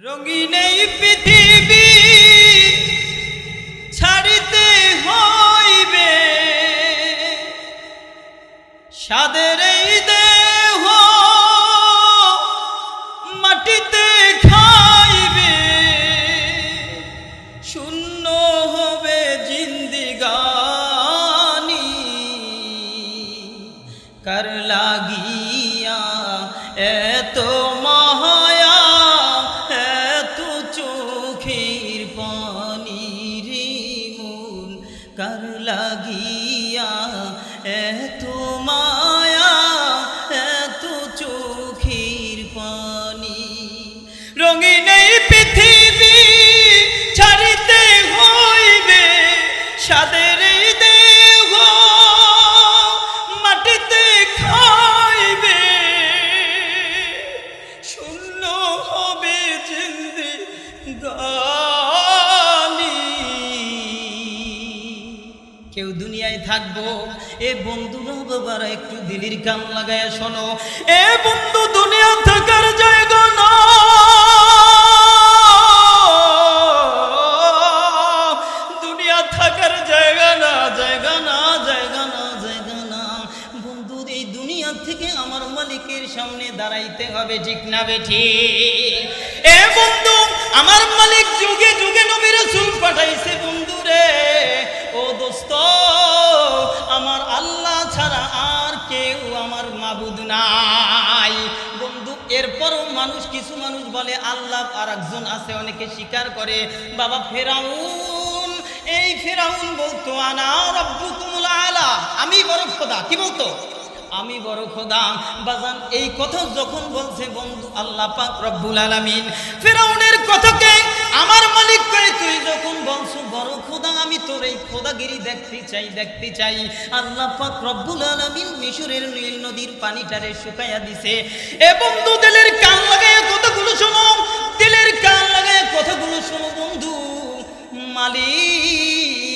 রঙিন পৃথিবী থাকব এ বন্ধুরা বাবারা, একটু দিলির কান লাগায় শোনো। এ বন্ধু, দুনিয়া থাকার জায়গা না। দুনিয়া থাকার জায়গা না জায়গা না জায়গা না জায়গা না। বন্ধু, এই দুনিয়া থেকে আমার মালিকের সামনে দাঁড়াইতে হবে, ঠিক না বেঠি? এ বন্ধু, আমার মালিক যুগে যুগে নবী রাসূল পাঠাইছে আমার আল্লাহ ছাড়া আর কেউ আমার মাবুদ নাই। বন্ধু, এরপরও মানুষ, কিছু মানুষ বলে আল্লাহ আর একজন আছে, অনেকে স্বীকার করে। বাবা ফেরাউন, এই ফেরাউন বলতো, আনা আলা। আমি বড় খোদা, কি বলতো? আমি বড় খোদা। বাজান, এই কথা যখন বলছে, বন্ধু, আল্লাহ পাক রব্বুল আলামিন, ফেরাউনের কথাকে তুই যখন বড় খোদা, আমি তোর এই খোদাগিরি দেখতে চাই দেখতে চাই। আল্লাহ পাক রব্বুল মিশরের নীল নদীর পানিটারে শুকাইয়া দিছে। এ বন্ধু, দিলের কান লাগায় শোনো। কান লাগায় শোনো বন্ধু। মালিক,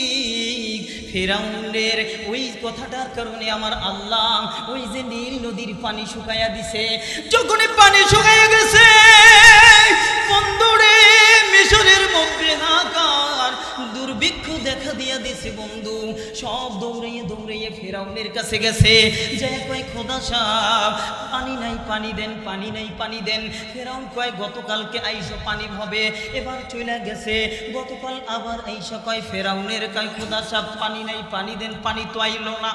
ফেরাউনের ওই কথাটার কারণে আমার আল্লাহ ওই যে নীল নদীর পানি শুকাইয়া দিছে। যখনই পানি শুকাইয়া গেছে, বন্ধুরে দুর্ভিক্ষ দেখা দিয়া দিছে বন্ধু। সব দৌড়াইয়ে দৌড়াইয়ে ফেরাউনের কাছে গেছে। যে কয়, খোদা সাহ পানি নাই, পানি দেন, পানি নাই, পানি দেন। ফেরাউন কয়, গতকালকে আইসা পানি হবে, এবার চলে গেছে। গতকাল আবার আইসা কয়, ফেরাউনের কয়, খোদা সাহ পানি নাই, পানি দেন, পানি তো আইলো না।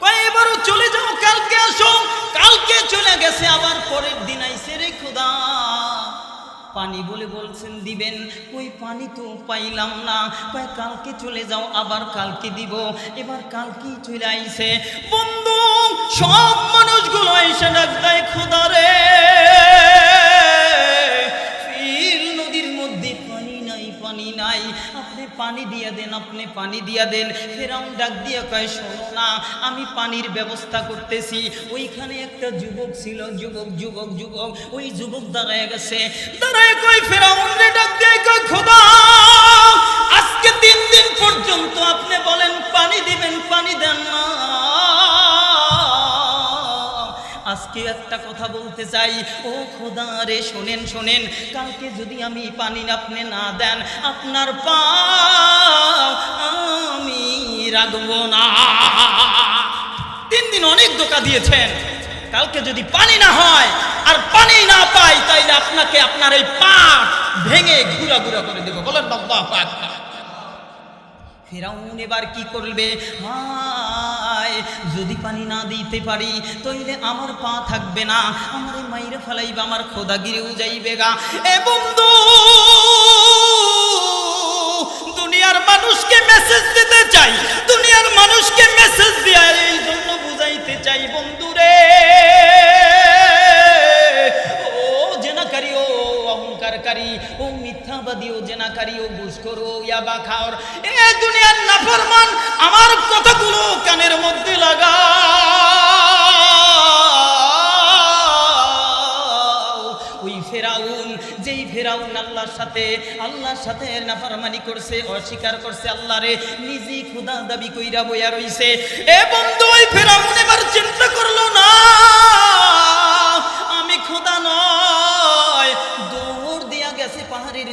কয় এবারও চলে যাও, কালকে আসো। কালকে চলে গেছে, আবার পরের দিন আইসে রে খোদা। পানি বলে বলছেন, দিবেন। ওই পানি তো পাইলাম না। কয়, কালকে চলে যাও, আবার কালকে দিব। এবার কালকে চলে আইছে। বন্ধু, সব মানুষগুলো এসে ডাক দেয়, খোদা পানি দিয়া দেন, আপনি পানি দিয়া দেন। ফেরাউন ডাক দিয়া কয়, শোনো না, আমি পানির ব্যবস্থা করতেছি। ওইখানে একটা যুবক ছিল, যুবক যুবক যুবক, ওই যুবক দাঁড়ায় গেছে। দাঁড়ায় কই ফেরাউন রে ডাক দিয়ে কয়, খোদা, আজকে তিন দিন পর্যন্ত আপনি বলেন পানি দিবেন আজকে একটা কথা বলতে চাই, ও খোদা রে, শোনেন শোনেন কালকে যদি আমি পানি আপনি না দেন, আপনার পা আমি রাখব না। তিন দিন অনেক দোকা দিয়েছেন কালকে যদি পানি না হয় আর পানি না পাই তাইলে আপনাকে আপনার এই পা ভেঙে ঘুরা ঘুরা করে দেবো। বলেন বাবা ফেরাউন এবার কি করবে? যদি পানি না দিতে পারি, তইলে আমার পা থাকবে না, আমার মাইরে ফেলাইবে, আমার খোদাগিরিও যাইবে গা। এ বন্ধু, দুনিয়ার মানুষকে মেসেজ দিতে চাই, দুনিয়ার মানুষকে মেসেজ দিয়া এই জন্য বুঝাইতে চাই, বন্ধুরে। অহংকারকারী ও মিথ্যাবাদী, ও জেনাকারী, ও ঘুষখোর, ও ইয়াবা খাওয়ার এ দুনিয়ার নাফরমান, আমার কথাগুলো কানের মধ্যে লাগা ওই ফেরাউন, যেই ফেরাউন আল্লাহর সাথে আল্লাহর সাথে করছে, অস্বীকার করছে আল্লাহরে দাবি কইরা বইয়া রইছে। ফেরাউন এবার চিন্তা করল না।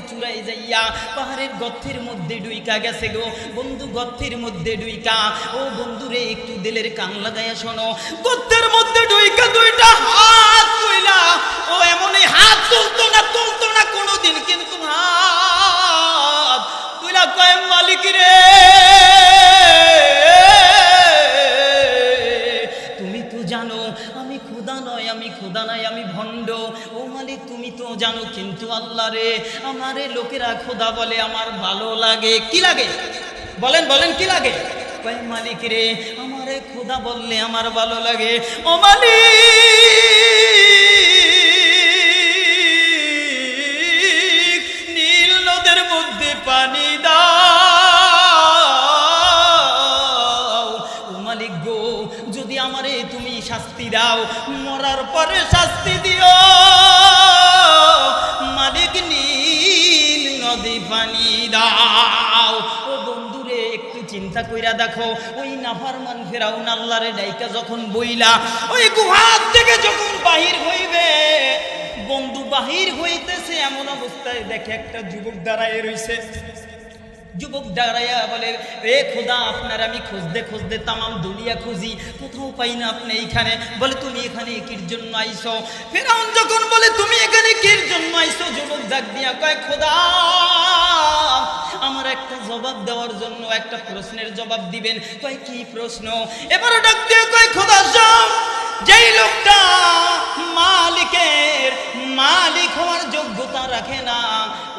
চূড়ায় যাইয়া পাহাড়ের গর্থের মধ্যে ডুইকা গেছে গো। বন্ধু গর্থের মধ্যে ডুইকা। ও বন্ধুরে একটু দিলের কান লাগাইয়া শোনো। গর্থের মধ্যে ডুইকা দুইটা হাত তুইলা। ও এমনই হাত তুলতো না তুলতো না, কোনোদিন কিন্তু হাত। তুইলা কয়, মালিক রে। জানো? আমি খোদা নয়, আমি খোদা নয় আমি ভণ্ড। ও মালিক, তুমি তো জানো, কিন্তু আল্লাহ রে, আমারে লোকেরা খোদা বলে, আমার ভালো লাগে। কি লাগে? বলেন বলেন, কি লাগে? কয়, মালিক রে, আমারে খোদা বললে আমার ভালো লাগে। ও মালিক, নীল নদের মধ্যে পানি চিন্তা কইরা দেখো, ওই নাফারমান ফেরাউন আল্লাহরে ডাইকা যখন বইলা, ওই গুহার থেকে যখন বাহির হইবে, বন্ধু বাহির হইতেছে এমন অবস্থায় দেখে একটা যুবক দাঁড়ায় রইছে। যুবক দাঁড়াইয়া বলে, এ খোদা, আপনার আমি খুঁজতে খুঁজতে তামাম দুনিয়া খুঁজি, কোথাও পাই না আপনি এইখানে। বলে, তুমি এখানে কির জন্য আইছো ফেরাউন যখন বলে, তুমি এখানে কির জন্য আইছো যুবক ডাক দিয়া কয়, খোদা আমার একটা জবাব দেওয়ার জন্য একটা প্রশ্নের জবাব দিবেন। কয়, কি প্রশ্ন? এবার ডাক দিয়ে খোদা সব যেই লোকটা মালিকের মালিক হওয়ার যোগ্যতা রাখে না,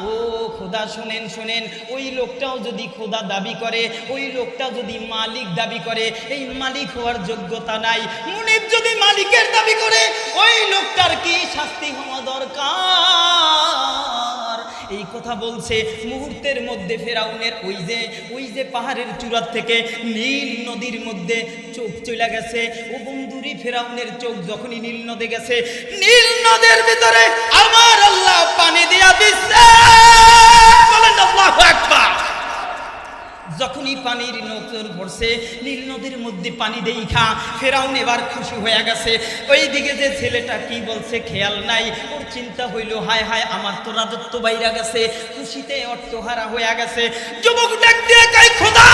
ও খোদা, শুনেন শুনেন, ওই লোকটাও যদি খোদা দাবি করে, ওই লোকটা যদি মালিক দাবি করে, এই মালিক হওয়ার যোগ্যতা নাই। মুনিব যদি মালিকের দাবি করে, ওই লোকটার কি শাস্তি হওয়া দরকার? এই কথা বলছে মুহূর্তের মধ্যে ফেরাউনের ওই যে ওই যে পাহাড়ের চূড়ার থেকে নীল নদীর মধ্যে চোখ চলে গেছে। ও বন্ধুরি, ফেরাউনের চোখ যখনই নীল নদে গেছে, নীল নদের ভিতরে আমার আল্লাহ পানি দিয়া দিচ্ছে বলেন আল্লাহু আকবার যখনই পানির নজর পড়ছে নীল নদীর মধ্যে পানি দেই খা ফেরাউন এবার খুশি হয়ে গেছে। ওই দিকে যে ছেলেটা কি বলছে খেয়াল নাই। ওর চিন্তা হইল, হায় হায়, আমার তো রাজত্ব বাইরা গেছে। খুশিতে অর্থহারা হয়ে গেছে। যুবক ডাক দিয়ে কাই খোদা,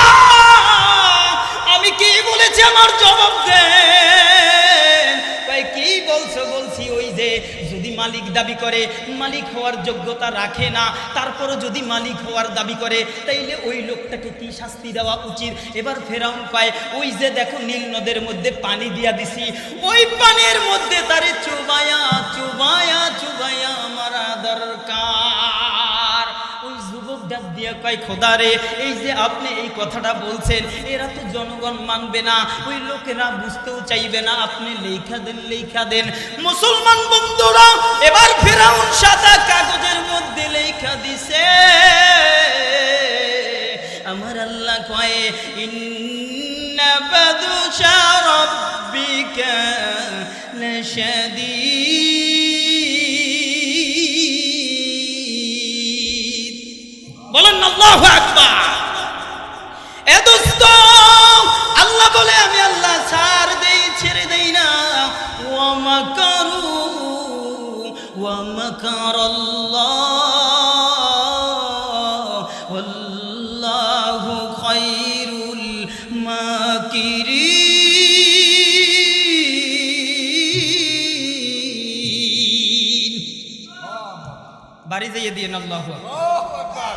আমি কি বলেছি আমার জবাব দে কি বলছো বলছি ওই যে মালিক দাবি করে, মালিক হওয়ার যোগ্যতা রাখে না, তারপরও যদি মালিক হওয়ার দাবি করে, তাইলে ওই লোকটাকে কি শাস্তি দেওয়া উচিত? এবার ফেরাউন পায় ওই যে দেখো নীল নদের মধ্যে পানি দিয়া দিছি, ওই পানির মধ্যে তারে চুবায়া চুবায়া চুবায়া মারা দরকার। কয়, খোদা রে, এই যে আপনি এই কথাটা বলছেন, এরা তো জনগণ মানবে না। ওই লোকেরা বুঝতেও চাইবে না, আপনি লেখা দেন লেখা দেন। মুসলমান বন্ধুরা, এবার ফেরাউন সাদা কাগজের মধ্যে লেখা দিছে, আমার আল্লাহ কয়ে, ইন্না বাদুশা রাব্বিকা বলেন আল্লাহু আকবার। এ দোস্ত, আল্লাহ বলে, আমি আল্লাহ ছাড় দেই, ছেড়ে দেই না। ওয়া মাকারু, ওয়া মাকার আল্লাহ খায়রুল মাকিরিন। বাড়ি যাইয়ে দিয়ে আল্লাহু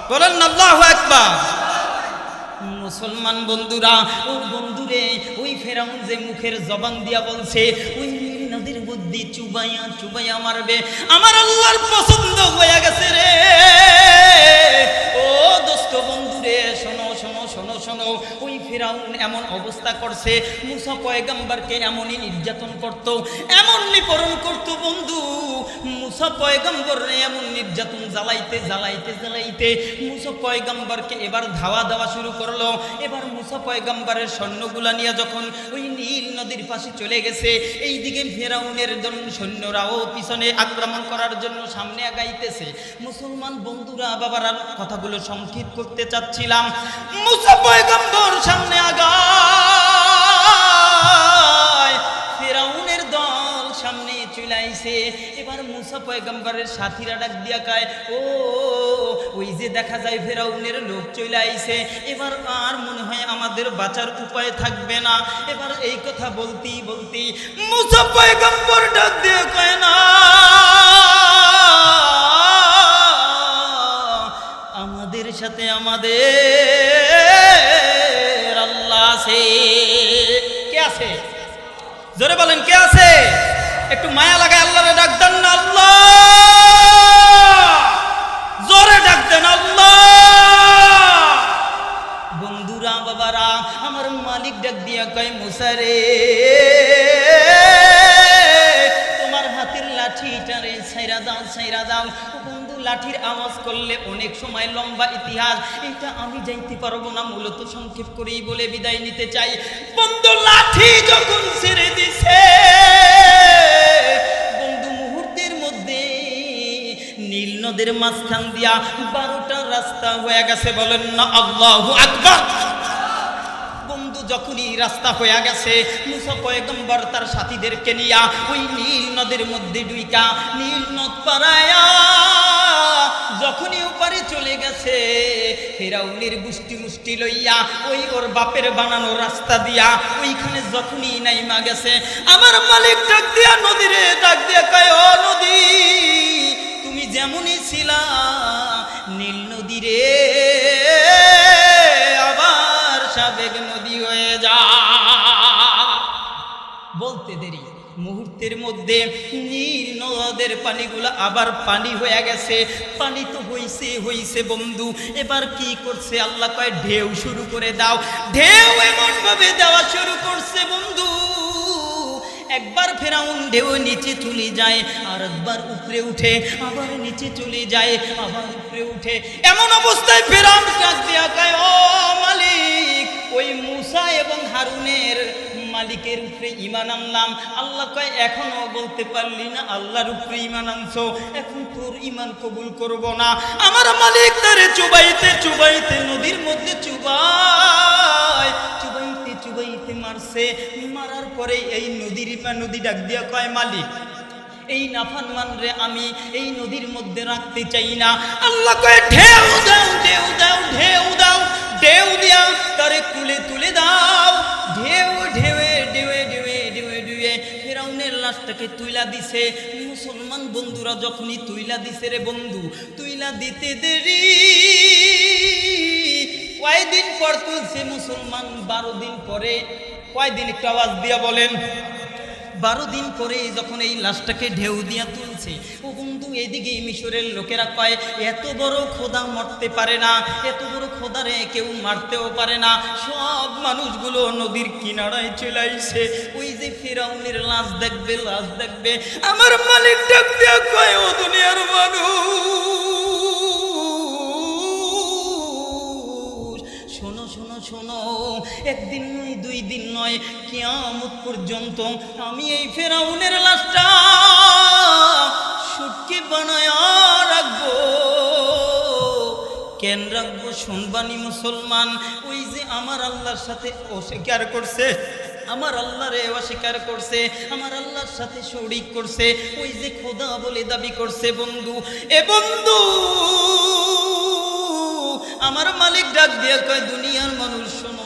বলেন, আল্লাহ একবার মুসলমান বন্ধুরা, ও বন্ধুরে, ওই ফেরাউন যে মুখের জবান দিয়া বলছে, ওই নদীর বুদ্ধি চুবাইয়া চুবাইয়া মারবে। আমার আল্লাহর পছন্দ হয়ে গেছে রে। শোনো, ওই ফেরাউন এমন অবস্থা করছে, মুসা পয়গাম্বারকে এমনই নির্যাতন করত এমন নিপরণ করত বন্ধু। মুসা পয়গাম্বর এমন নির্যাতন জ্বালাইতে জ্বালাইতে জ্বালাইতে মুসা পয়গাম্বরকে এবার ধাওয়া দেওয়া শুরু করল। এবার মুসা পয়গাম্বরের স্বর্ণগুলা নিয়ে যখন ওই নীল নদীর পাশে চলে গেছে এই দিকে ফেরাউনের সৈন্যরাও পিছনে আক্রমণ করার জন্য সামনে আগাইতেছে। মুসলমান বন্ধুরা, বাবার, কথাগুলো সংক্ষিপ্ত করতে চাচ্ছিলাম। মুসা পয়গাম্বর সামনে আগায়। ফেরাউনের দল সামনে চলে চলে এবার মুসা পয়গম্বরের সাথীরা ডাক দিয়া কায়, ও, ওই যে দেখা যায় ফেরাউনের লোক চলে আইছে। এবার আর মনে হয় আমাদের বাঁচার উপায় থাকবে না। এবার এই কথা বলতেই বলতেই মুসা পয়গম্বর ডাক দিয়ে কয়, না, আমাদের সাথে আমাদের কে আছে? জোরে বলেন, কে আছে? একটু মায়া লাগায় আল্লাহরে ডাক দেন না, আল্লাহ! জোরে ডাক দেন, আল্লাহ! বন্ধুরা, বাবারা, আমার মালিক ডাক দিয়া কয়, মুসারে লাঠিটারে ছাইরা দাও ছাইরা দাও। বন্ধু, লাঠির আওয়াজ করলে অনেক সময় লম্বা ইতিহাস। এটা আমি যাইতে পারব না, মূলত সংক্ষেপ করেই বলে বিদায় নিতে চাই। বন্ধু, লাঠি যখন ছেড়ে দিছে নীল নদের মাঝখান দিয়া বারোটা রাস্তা হয়ে গেছে। বলেন না, আল্লাহ আকবার। যখনই রাস্তা হয়ে গেছে, মুসা পয়গম্বর তার সাথীদেরকে নিয়া ওই নীল নদের মধ্যে ডুইকা, নীল নদ পারায়া যখনই ওপারে চলে গেছে, ফেরাউনের গুষ্টি মুষ্টি লইয়া ওই ওর বাপের বানানো রাস্তা দিয়া ওইখানে যখনই নাইমা গেছে, আমার মালিক ডাক দিয়া নদীরে, ডাক দিয়া কয়, ও নদী, তুমি যেমনই ছিলা নীল নদী রে আবার সাবেক নদী হয়ে যা। বলতে দেরি, মুহূর্তের মধ্যে নীল নদের পানিগুলো আবার পানি হয়ে গেছে। পানি তো হইছে হইছে বন্ধু, এবার কি করছে আল্লাহ কয়, ঢেউ শুরু করে দাও। ঢেউ এমন ভাবে দেওয়া শুরু করছে বন্ধু। একবার ফেরাউন ঢেউ নিচে চলে যায়, আর একবার উপরে উঠে আবার নিচে চলে যায়, আবার উপরে উঠে। এমন অবস্থায় ফেরাউন কাজ দিয়া কয় ও মালিক ওই মুসা এবং হারুনের মালিকের উপরে ইমান আনলাম। আল্লাহ কয়, এখনও বলতে পারলি না, আল্লাহর উপরে ইমান আনছো। এখন তোর ইমান কবুল করব না। আমার মালিক তারে চুবাইতে চুবাইতে নদীর মধ্যে চুবাই চুবাইতে চুবাইতে মারছে। মারার পরে এই নদীর নদী ডাক দিয়া কয়, মালিক, এই নাফান মানরে আমি এই নদীর মধ্যে রাখতে চাই না। আল্লাহ কয়, ঢেউ দাও ঢেউ দাও ঢেউ দাও। ঢেউ দিয়া তারে কুলে তুলে দাও। ঢেউ ঢেউয়ে ঢেউয়ে ঢেউয়ে ঢেউয়ে ঢেউয়ে ফেরাউনের লাশটাকে তুইলা দিছে। মুসলমান বন্ধুরা যখনই তুইলা দিছে রে বন্ধু, তুইলা দিতে দেরি। কয়দিন পর তুলছে মুসলমান? বারো দিন পরে। কয়দিন একটু আওয়াজ দিয়া বলেন। বারো দিন পরে যখন এই লাশটাকে ঢেউ দিয়া তুলছে, ও বন্ধু এদিকে মিশরের লোকেরা কয়, এত বড় খোদা মরতে পারে না, এত বড় খোদারে কেউ মারতেও পারে না। সব মানুষগুলো নদীর কিনারায় চলে আইছে। ওই যে ফেরাউনের লাশ দেখবে লাশ দেখবে। আমার মালিক ডাক দিয়া কয়, ও দুনিয়ার মানুষ, শোনো শোনো শোনো, একদিন দুই দিন নয়, কিয়ামত পর্যন্ত আমি এই ফেরাউনের লাশটা সুটকি বানায় রাখব। কেন রাখব শুনবানি মুসলমান? ওই যে আমার আল্লাহর সাথে অস্বীকার করছে, আমার আল্লাহরে অস্বীকার করছে, আমার আল্লাহর সাথে শরিক করছে, ওই যে খোদা বলে দাবি করছে, বন্ধু, এ বন্ধু, আমার মালিক ডাক দিয়ে কয়, দুনিয়ার মানুষ শোনো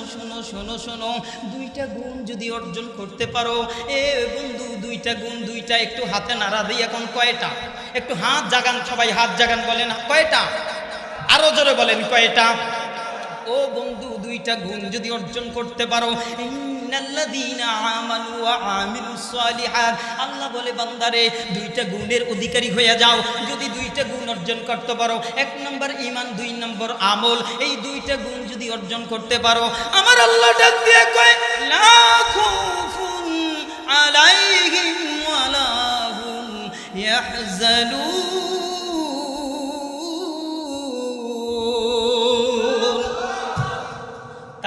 শোনো শোনো, দুইটা গুণ যদি অর্জন করতে পারো, এ বন্ধু, দুইটা গুণ, দুইটা, একটু হাতে নাড়া দিই এখন কয়টা? একটু হাত জাগান, সবাই হাত জাগান বলেন, কয়টা? আরও জোরে বলেন, কয়টা? ও বন্ধু, দুইটা গুণ যদি অর্জন করতে পারো আল্লাহ বলে, বান্দারে, দুইটা গুণের অধিকারী হয়ে যাও। যদি দুইটা গুণ অর্জন করতে পারো, এক নম্বর ঈমান, দুই নম্বর আমল। এই দুইটা গুণ যদি অর্জন করতে পারো, আমার আল্লাহ ডাক আলাইহিম ওয়ালা হুম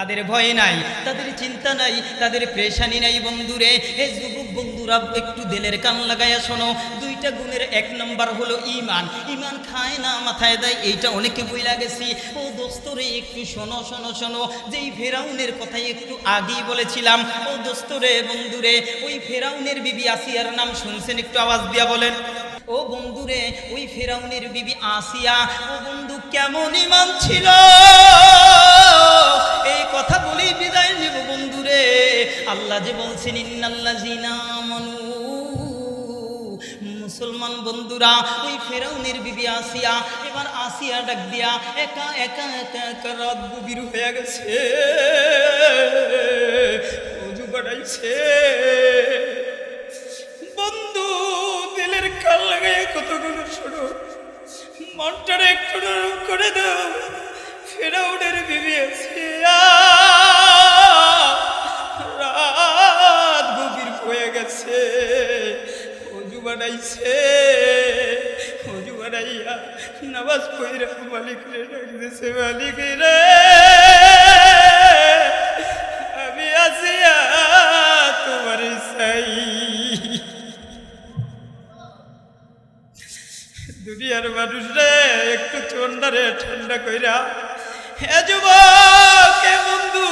তাদের ভয় নাই, তাদের চিন্তা নাই, তাদের প্রেশানি নাই বন্ধুরে। এ যুবক বন্ধুরা, একটু দেলের কান লাগাইয়া শোনো, দুইটা গুণের এক নম্বর হলো ইমান ইমান খায় না, মাথায় দেয়, এইটা অনেকে বইলা গেছি। ও দোস্তরে একটু শোনো শোনো শোনো, যেই ফেরাউনের কথাই একটু আগেই বলেছিলাম, ও দোস্তরে বন্ধুরে, ওই ফেরাউনের বিবি আসিয়ার নাম শুনছেন, একটু আওয়াজ দিয়া বলেন। ও বন্ধুরে, ওই ফেরাউনের বিবি আসিয়া, ও বন্ধু কেমন ইমান ছিল? এই কথা বলেই বিদায় নেব বন্ধুরে। আল্লাহ যে বলছেন ইন্নাল্লাহ জিনামনু মুসলমান বন্ধুরা, ওই ফেরাউনের বিবি আসিয়া, এবার আসিয়া ডাক দিয়া, একা একা একা একা রাত গভীর হয়ে গেছে। অজু বাড়াইছে। বন্ধু, দিলের কাল লাগাই কতগুলো শোনো। মনটারে একটু করে দাও। ফেরাউনের বিবি রাত গভীর হয়ে গেছে, অজু বানাইছে, অজু বানাইয়া নামাজ পইরা মালিক রে ডাকতেছে মালিক রে, আমি আসিয়া তোমার চাই। দুনিয়ার মানুষরে একটু ঠান্ডা ঠান্ডা কইরা বন্ধু,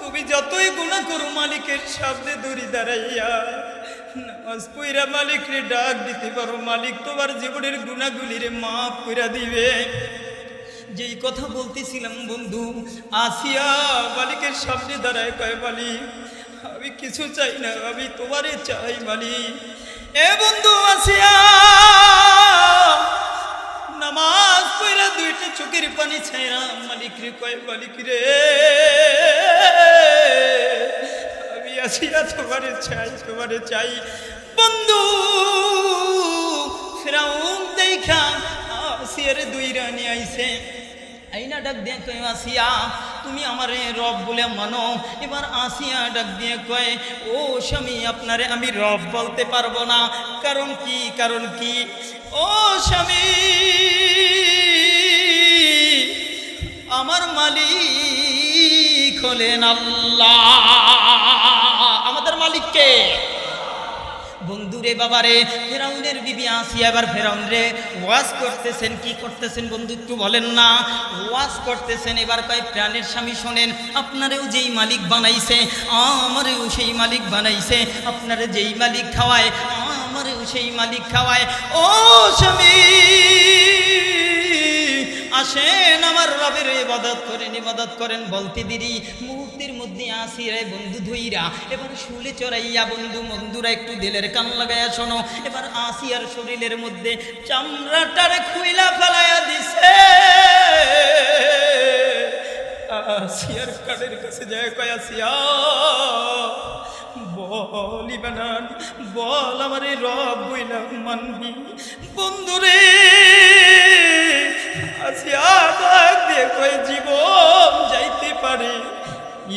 তুমি যতই গুণা করো, মালিকের সামনে দড়ি দাঁড়াইয়া নামাজ পইরা ডাক দিতে পারো। মালিক তোমার জীবনের গুণাগুলিরে মাফ কইরা দিবে। যেই কথা বলতেছিলাম বন্ধু, আসিয়া মালিকের সামনে দাঁড়ায় কয়, মালিক, আমি কিছু চাই না, আমি তোমারে চাই, মালিক। এ বন্ধু, আসিয়া নামাজ পড়া দুইটা চোখের পানি ছাইরা মালিক রে কয় মালিক রে আমি আসিয়া তোমারে চাই তোমারে চাই। বন্ধু, ফেরাউন দেখা আসিয়ার দুই রানী আইছে। আইনা ডাক দিয়ে কয়, আসিয়া তুমি আমারে রব বলে মানো। এবার আসিয়া ডাক দিয়ে কয়, ও স্বামী, আপনারে আমি রব বলতে পারব না। কারণ কি কারণ কি? ও স্বামী, আমার মালিক হলেন আল্লাহ আমাদের মালিককে বন্ধুরে বাবারে, ফেরাউনের বিবি আসি এবার ফেরাউন রে ওয়াজ করতেছেন, কি করতেছেন বন্ধু একটু বলেন না? ওয়াজ করতেছেন, এবার কয় প্রাণের স্বামী শোনেন, আপনারেও যেই মালিক বানাইছে, আমারেও সেই মালিক বানাইছে, আপনারে যেই মালিক খাওয়ায়, আমারেও সেই মালিক খাওয়ায়। ও স্বামী! আসেন আমার রবের ইবাদত করেন ইবাদত করেন, বলতে দেরি। মুহূর্তের মধ্যে আসি রে বন্ধু ধইরা। এবার শুলে চড়াইয়া বন্ধু বন্ধুরা একটু দিলের কান লাগাইয়া শোনো। এবার আসিয়ার শরীরের মধ্যে চামড়াটারে খুইলা ফেলাইয়া দিছে। আসিয়ার কানের কাছে যায় কয় আসিয়া, বল ইবানান, বল আমারে রব বইলা মানবি। বন্ধুরে আসিয়া ডাক দিয়ে কয় জীবন যাইতে পারে।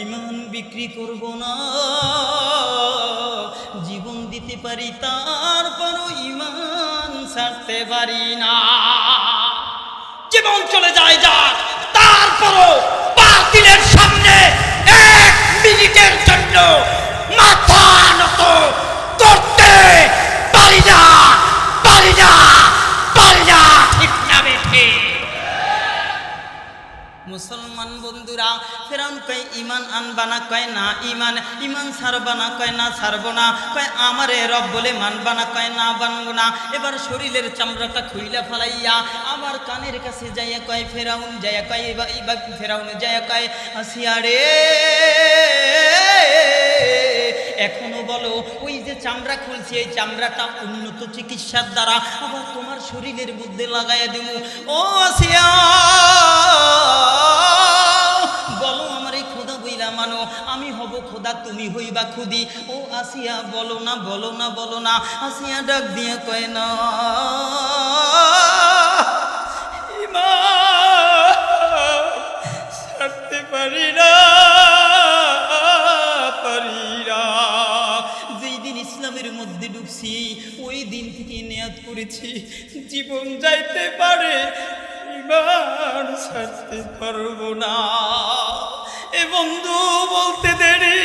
ইমান বিক্রি করব না জীবন দিতে পারি তারপরও ইমান ছাড়তে পারি না। জীবন চলে যায় যাক তারপরও বাতিলের সামনে এক মিনিটের জন্য মাথা নত করতে পারি না পারি না পারি না। ঠিক মুসলমান বন্ধুরা, ফেরাউন কয়, ইমান আনবা না? কয়, না, ইমান ইমান ছাড়বা না? কয়, না, ছাড়বো না। কয়, আমারে রব বলে মানবা না? কয়, না বানবো না। এবার শরীরের চামড়াটা খুইলা ফেলাইয়া আবার কানের কাছে যাইয়া কয়, ফেরাউন যাইয়া কয় এবার ফেরাউন যাইয়া কয়, আসিয়া রে, এখনও বলো, ওই যে চামড়া খুলছি, এই চামড়াটা উন্নত চিকিৎসার দ্বারা আবার তোমার শরীরের মধ্যে লাগাইয়া দেবো ও আসিয়া খোদা, তুমি হইবা খুদি। ও আসিয়া, বলো না বলো না বলো না। আসিয়া ডাক দিয়ে কয়, না। ছাড়তে পারি ইসলামের মধ্যে ঢুকছি, ওই দিন থেকে নেয়াত করেছি, জীবন যাইতে পারে, ইমান ছাড়তে পারব না। বন্ধু বলতে দেরি।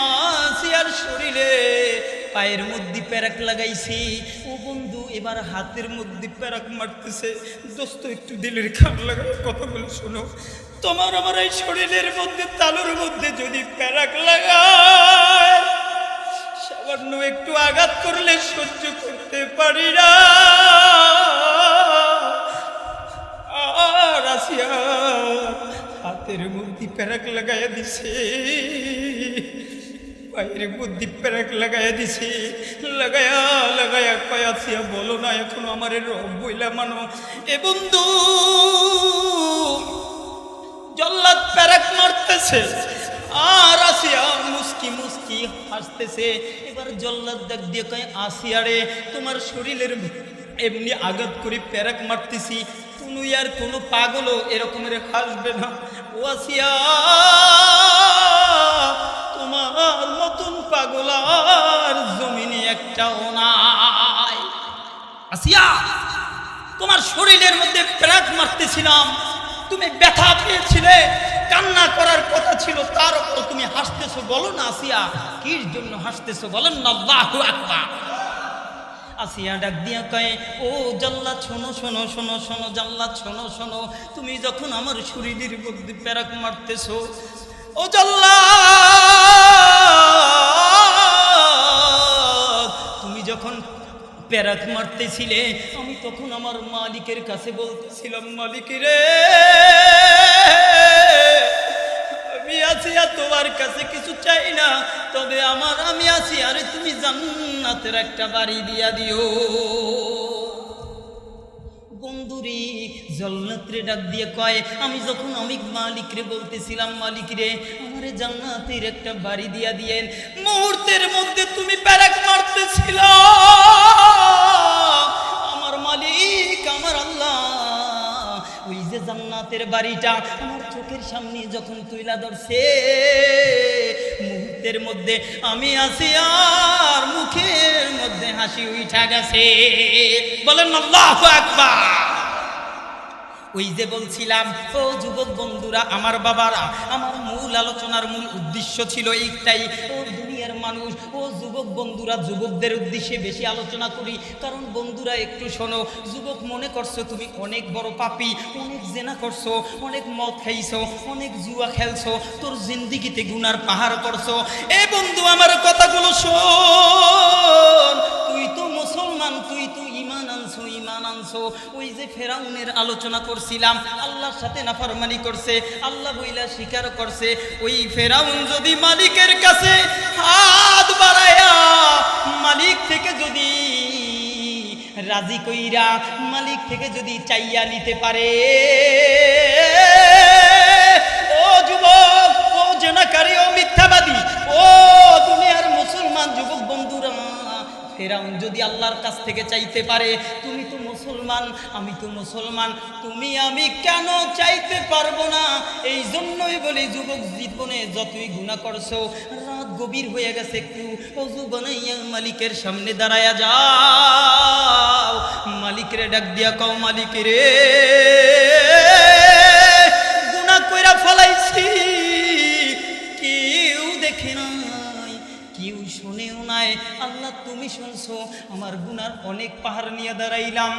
আসিয়ার শরীরে পায়ের মধ্যে প্যারাক লাগাইছি। ও বন্ধু, এবার হাতের মধ্যে প্যারাক মারতেছে। দোস্ত, একটু দিলের খান লাগাও কথাগুলো শোনো। তোমার আমার এই শরীরের মধ্যে, তালুর মধ্যে যদি প্যারাক লাগায়, সামান্য একটু আঘাত করলে সহ্য করতে পারি না। আর আসিয়া হাতের মধ্যে প্যারাক লাগাইয়া দিছে পায়ের মধ্যে প্যারাক লাগাইয়া দিছে লাগায়া লাগায়া কয় আসিয়া বলো না এখন আমার রব বইলা মানো এ বন্ধু জল্লাদ প্যারাক মারতেছে আর আসিয়া মুস্কি মুস্কি হাসতেছে এবার জল্লাদ দেখ দিয়ে কয় আসিয়া রে তোমার শরীরের এমনি আঘাত করে প্যারাক মারতেছি তুমি আর কোনো পাগলও এরকমের হাসবে না ও আসিয়া তোমার মতন পাগলার জমিনে একটাও নাই। আসিয়া, তোমার শরীরের মধ্যে প্যারাক মারতেছিলাম। তুমি ব্যথা পেয়েছিলে, কান্না করার কথা ছিল, তার উপর তুমি হাসতেছো, বলো না আসিয়া, কির জন্য হাসতেছো, বলেন না, আল্লাহু আকবার। আসিয়া ডাক দিয়া কয়ে, ও জাল্লাদ শোনো শোনো শোনো শোনো জাল্লাদ শোনো শোনো, তুমি যখন আমার শরীরের মধ্যে প্যারাক মারতেছো, ও জাল্লাদ তুমি যখন প্যারাক মারতেছিলে, আমি তখন আমার মালিকের কাছে বলতেছিলাম, মালিক আর তোমার কাছে কিছু চাই না। তবে আমার, আমি আছি, আরে তুমি জান্নাতের একটা বাড়ি দিয়া দিও। বন্ধুরি ডাক দিয়ে কয়, আমি যখন আমি মালিকরে বলতেছিলাম মালিক রে আমারে জান্নাতের একটা বাড়ি দিয়া দিয়েন। মুহূর্তের মধ্যে তুমি প্যারাক মারতেছিল। জান্নাতের বাড়িটা আমার চোখের সামনে যখন তুইলা ধরছে, মুহূর্তের মধ্যে আমি আছি আর মুখের মধ্যে হাসি উঠা গেছে। বলেন ওই যে বলছিলাম, ও যুবক বন্ধুরা, আমার বাবারা, আমার মূল আলোচনার মূল উদ্দেশ্য ছিল একটাই, ও মানুষ, ও যুবক বন্ধুরা, যুবকদের উদ্দেশ্যে বেশি আলোচনা করি। কারণ বন্ধুরা, একটু শোনো, যুবক মনে করছ তুমি অনেক বড় পাপি, অনেক জেনা করছ, অনেক মদ খাইছো, অনেক জুয়া খেলছো, তোর জিন্দিগিতে গুনার পাহাড় করছ। এ বন্ধু, আমার কথাগুলো শোন। তুই তো মুসলমান, তুই তো ইমান আনছো ইমান আনছো। ওই যে ফেরাউনের আলোচনা করছিলাম সাথে নাফরমানি করছে, আল্লাহ বইলা স্বীকার করছে, ওই ফেরাউন যদি মালিকের কাছে হাত বাড়ায়া মালিক থেকে যদি রাজি কইরা মালিক থেকে যদি চাইয়া নিতে পারে, ও যুবক, ও জেনাকারী, ও মিথ্যাবাদী, ও ফেরাউন যদি আল্লাহর কাছ থেকে চাইতে পারে, তুমি তো মুসলমান, আমি তো মুসলমান, তুমি আমি কেন চাইতে পারব না? এই জন্যই বলি যুবক জীবনে যতই গুণা করছ, রাত গভীর হয়ে গেছে, একটু অজু বানাইয়া মালিকের সামনে দাঁড়ায়া যাও। মালিকরে ডাক দিয়া কও, মালিক আল্লাহ তুমি শুনছো, আমার গুনার অনেক পাহাড় নিয়ে দাঁড়াইলাম।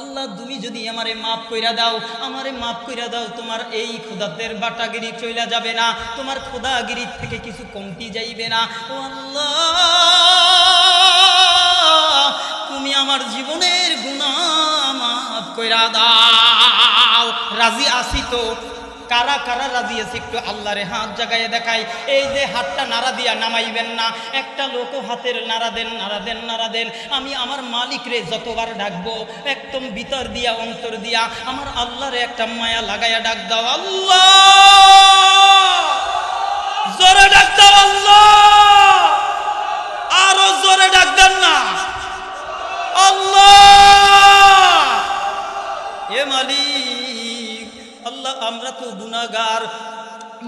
আল্লাহ তুমি যদি আমারে মাফ কইরা দাও, আমারে মাফ কইরা দাও, তোমার এই খোদাতের বাটাগিরি চইলা যাবে না, তোমার খোদাগিরির থেকে কিছু কমতি যাইবে না। ও আল্লাহ, তুমি আমার জীবনের গুনাহ মাফ কইরা দাও। রাজি আসি তো? কারা কারা রাজি আছে একটু আল্লাহরে হাত জাগায় দেখাই। এই যে হাতটা নাড়া দিয়া নামাইবেন না, একটা লোকও হাতের নাড়া দেন নাড়া দেন নাড়া দেন। আমি আমার মালিকরে যতবার ডাকবো, একদম ভিতর দিয়া, অন্তর দিয়া, আমার আল্লাহরে একটা মায়া লাগাইয়া ডাক দাও, আল্লাহ! জোরে ডাক দাও, আল্লাহ! আরও জোরে ডাক দেন না। আল্লাহ! এ মালিক! আল্লাহ আমরা তো গুণাগার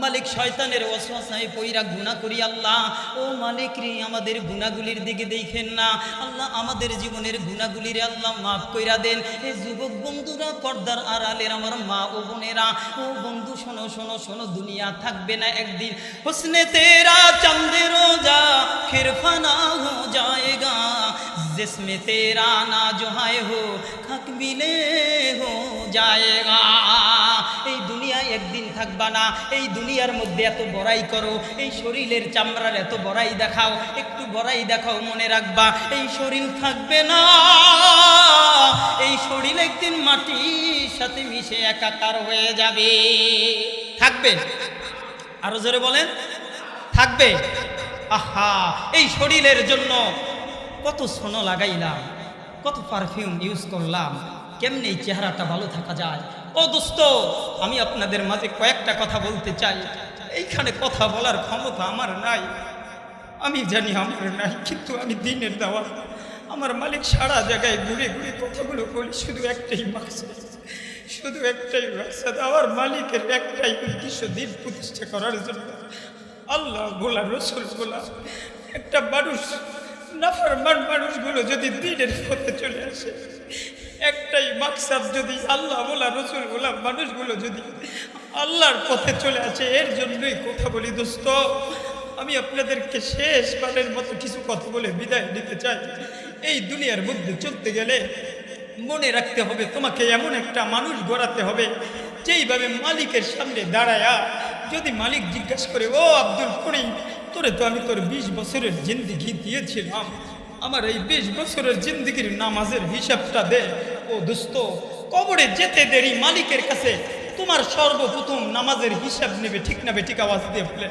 মালিক শয়তানের ওসমাসায় পইরা গুণা করি আল্লাহ। ও মালিক রে, আমাদের গুণাগুলির দিকে দেখেন না। আল্লাহ আমাদের জীবনের গুণাগুলির আল্লাহ মাফ কইরা দেন। এ যুবক বন্ধুরা, পর্দার আড়ালের আমার মা ও বোনেরা, ও বন্ধু, শোনো শোনো শোনো, দুনিয়া থাকবে না একদিন। হোসনে তেরা চান্দের যা খেরফানা হো যায়গা। জেসমে তেরা না জোহায় হো, খাক মিলে হো যায়গা। থাকবা না। এই দুনিয়ার মধ্যে এত বড়াই করো, এই শরীরের চামড়ার এত বড়াই দেখাও, একটু বড়াই দেখাও মনে রাখবা, এই শরীর থাকবে না। এই শরীর একদিন মাটির সাথে মিশে একাকার হয়ে যাবে। থাকবে? আরও জোরে বলেন। থাকবে? আহা, এই শরীরের জন্য কত সোনো লাগাইলাম, কত পারফিউম ইউজ করলাম। কেমনে এই চেহারাটা ভালো থাকা যায়? ও দোস্ত, আমি আপনাদের মাঝে কয়েকটা কথা বলতে চাই। এইখানে কথা বলার ক্ষমতা আমার নাই। আমি জানি আমার নাই, কিন্তু আমি দিনের দেওয়া আমার মালিক সারা জায়গায় ঘুরে ঘুরে কথাগুলো বলি শুধু একটাই মাকসাদ। শুধু একটাই মাকসাদ, আমার মালিকের একটাই উদ্দেশ্য দিন প্রতিষ্ঠা করার জন্য। আল্লাহ বলা, রসুল বলা, একটা মানুষ নাফরমান মানুষগুলো যদি দিনের পথে চলে আসে একটাই মাকসাদ যদি আল্লাহ বলা, রসুল বলা, মানুষগুলো যদি আল্লাহর পথে চলে আসে, এর জন্যই কথা বলি দোস্ত। আমি আপনাদেরকে শেষবারের মতো কিছু কথা বলে বিদায় নিতে চাই। এই দুনিয়ার মধ্যে চলতে গেলে মনে রাখতে হবে, তোমাকে এমন একটা মানুষ গড়াতে হবে, যেইভাবে মালিকের সামনে দাঁড়ায়া যদি মালিক জিজ্ঞাসা করে, ও আব্দুল করিম, তোরে তো আমি তোর বিশ বছরের জিন্দিগি দিয়েছিলাম। আমার এই বিশ বছরের জিন্দিগির নামাজের হিসাবটা দে। ও দোস্ত কবরে যেতে দেরি মালিকের কাছে। তোমার সর্বপ্রথম নামাজের হিসাব নেবে, ঠিক না ঠিক আওয়াজ দিয়ে বলে।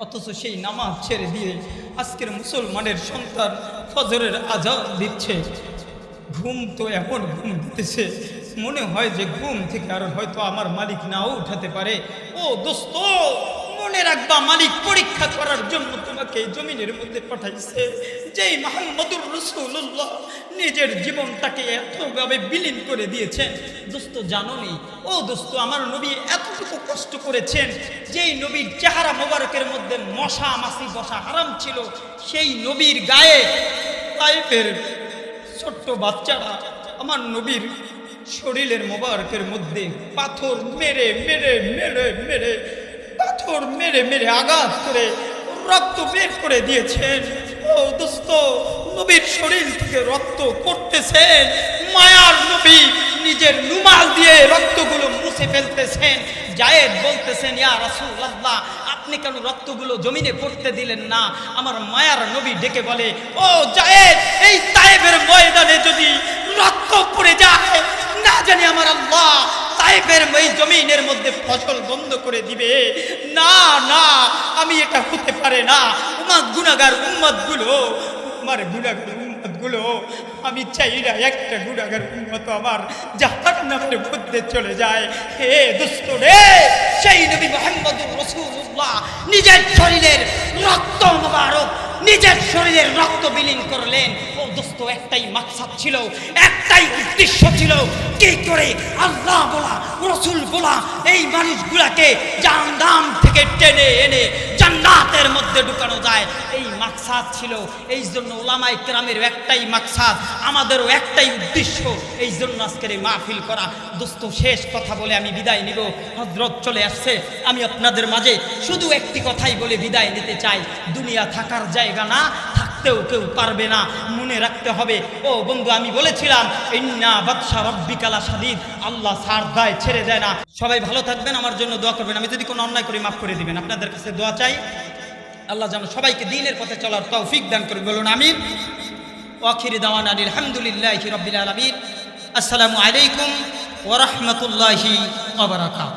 অথচ সেই নামাজ ছেড়ে দিয়ে আজকের মুসলমানের সন্তান ফজরের আজাদ দিচ্ছে। ঘুম তো এমন ঘুম দিতেছে। মনে হয় যে ঘুম থেকে আর হয়তো আমার মালিক নাও উঠাতে পারে। ও দোস্ত! মনে রাখবা মালিক পরীক্ষা করার জন্য তোমাকে জমিনের মধ্যে পাঠাইছে। যেই মোহাম্মদুর রসুল্লাহ নিজের জীবনটাকে এতভাবে বিলীন করে দিয়েছেন। দোস্ত জানোনি ও দোস্ত, আমার নবী এতটুকু কষ্ট করেছেন, যেই নবীর চেহারা মোবারকের মধ্যে মশা, মাছি, বসা হারাম ছিল, সেই নবীর গায়ে তাইফের ছোট্ট বাচ্চারা আমার নবীর শরীরের মোবারকের মধ্যে পাথর মেরে মেরে মেরে মেরে পাথর মেরে মেরে আঘাত করে, রক্ত বের করে দিয়েছেন। ও দোস্ত নবীর শরীর থেকে রক্ত করতেছেন মায়ার নবী নিজের রুমাল দিয়ে রক্তগুলো মুছে ফেলতেছেন। জায়েদ বলতেছেন, ইয়া রাসুল রাসূলুল্লাহ, আপনি কেন রক্তগুলো জমিনে পড়তে দিলেন না? আমার মায়ার নবী ডেকে বলে, ও জায়েদ, এই তায়েবের ময়দানে যদি রক্ত পড়ে যায়, না জানি আমার আল্লাহ তাইফের এই জমিনের মধ্যে ফসল বন্ধ করে দিবে। না না, আমি এটা হতে পারে না। উম্মাদ গুনাগার উম্মাদগুলো আমার গুনাগার উম্মাদগুলো আমি চাই না একটা গুনাগার উম্মত আমার জাহান নামের মধ্যে চলে যায়। হে দুষ্ট রে, সেই নবী মোহাম্মদ রসুল্লাহ নিজের শরীরের রক্ত মোবারক নিজের শরীরের রক্ত বিলীন করলেন। ও দোস্ত, একটাই মাকসাদ ছিল, একটাই উদ্দেশ্য ছিল, কি করে আল্লাহ বলা, রসুল বলা, এই মানুষগুলাকে জাহান্নাম থেকে টেনে এনে জান্নাতের মধ্যে ঢুকানো যায়। এই মাকসাদ ছিল এই জন্য ওলামাই কেরামের একটাই মাকসাদ, আমাদেরও একটাই উদ্দেশ্য এই জন্য আজকের এই মাহফিল করা। দোস্ত, শেষ কথা বলে আমি বিদায় নিব। হজরত চলে আসছে, আমি আপনাদের মাঝে শুধু একটি কথাই বলে বিদায় নিতে চাই। দুনিয়া থাকার জায়গা না থাকতেও কেউ পারবে না। মনে রাখতে হবে, ও বন্ধু, আমি বলেছিলাম, ইন্না বাদশা রব্বিকালা সাদিদ আল্লাহ সার দায় ছেড়ে দেয় না। সবাই ভালো থাকবেন, আমার জন্য দোয়া করবেন। আমি যদি কোনো অন্যায় করি, মাফ করে দিবেন। আপনাদের কাছে দোয়া চাই, আল্লাহ যেন সবাইকে দিনের পথে চলার তৌফিক দান করে বলুন, আমিন। ওয়াখির দাওয়ান আলী আলহামদুলিল্লাহ রবিল আলমিন। আসসালামু আলাইকুম ওরহমতুল্লাহি ওবরাকাত